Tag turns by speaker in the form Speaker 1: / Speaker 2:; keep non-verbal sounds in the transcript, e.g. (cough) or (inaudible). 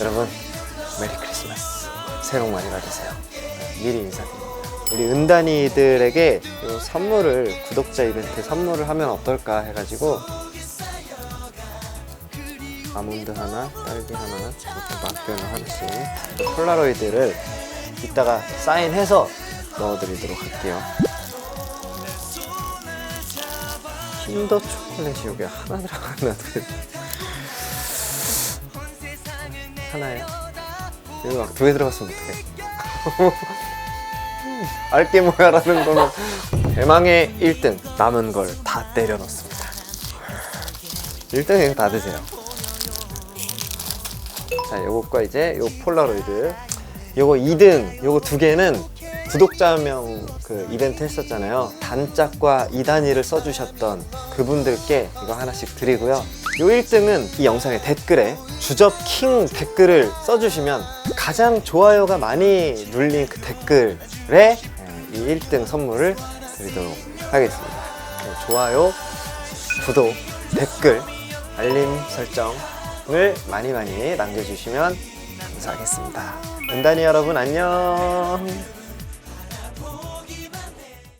Speaker 1: 여러분 메리 크리스마스. 새해 복 많이 받으세요. 미리 인사드립니다. 우리 은단이들에게 이 선물을 구독자 이벤트 선물을 하면 어떨까 해가지고 아몬드 하나, 딸기 하나, 이렇게 막변을 하나씩 폴라로이드를 이따가 사인해서 넣어드리도록 할게요. 킨더 초콜릿이 여기 하나 들어갔나 둘 하나요? 여기 막두개 들어갔으면 어떡해. (laughs) 알게 뭐야라는 거는 대망의 1등 남은 걸 다 때려 넣습니다. 1등 이거 다 드세요. 자 요것과 이제 요 폴라로이드. 요거 2등 요거 두 개는 구독자 명 그 이벤트 했었잖아요. 단짝과 2단위를 써주셨던 그분들께 이거 하나씩 드리고요 요 1등은 이 영상의 댓글에 주접 킹 댓글을 써주시면 가장 좋아요가 많이 눌린 그 댓글에 이 1등 선물을 드리도록 하겠습니다. 네, 좋아요 구독 댓글 알림 설정을 많이 많이 남겨주시면 감사하겠습니다. 은단이 여러분 안녕